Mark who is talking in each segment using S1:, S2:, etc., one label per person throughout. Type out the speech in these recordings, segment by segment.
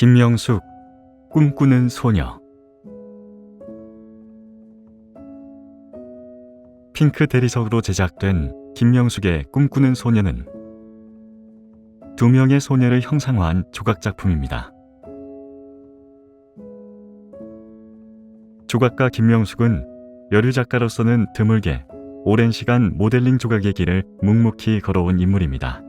S1: 김명숙 꿈꾸는 소녀 핑크 대리석으로 제작된 김명숙의 꿈꾸는 소녀는 두 명의 소녀를 형상화한 조각 작품입니다. 조각가 김명숙은 여류 작가로서는 드물게 오랜 시간 모델링 조각의 길을 묵묵히 걸어온 인물입니다.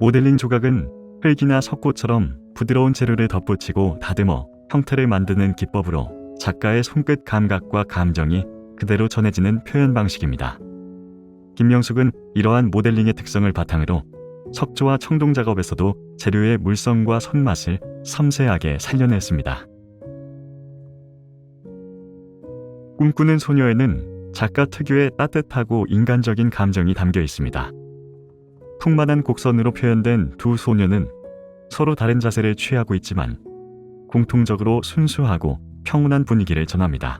S1: 모델링 조각은 흙이나 석고처럼 부드러운 재료를 덧붙이고 다듬어 형태를 만드는 기법으로 작가의 손끝 감각과 감정이 그대로 전해지는 표현 방식입니다. 김명숙은 이러한 모델링의 특성을 바탕으로 석조와 청동 작업에서도 재료의 물성과 손맛을 섬세하게 살려냈습니다. 꿈꾸는 소녀에는 작가 특유의 따뜻하고 인간적인 감정이 담겨 있습니다. 풍만한 곡선으로 표현된 두 소녀는 서로 다른 자세를 취하고 있지만 공통적으로 순수하고 평온한 분위기를 전합니다.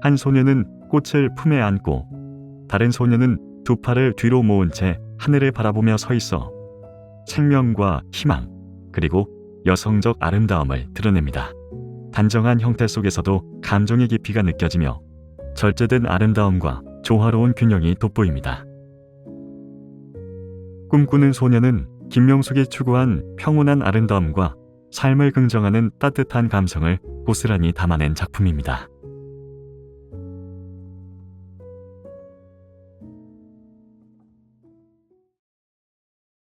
S1: 한 소녀는 꽃을 품에 안고 다른 소녀는 두 팔을 뒤로 모은 채 하늘을 바라보며 서 있어 생명과 희망 그리고 여성적 아름다움을 드러냅니다. 단정한 형태 속에서도 감정의 깊이가 느껴지며 절제된 아름다움과 조화로운 균형이 돋보입니다. 꿈꾸는 소녀는 김명숙이 추구한 평온한 아름다움과 삶을 긍정하는 따뜻한 감성을 고스란히 담아낸 작품입니다.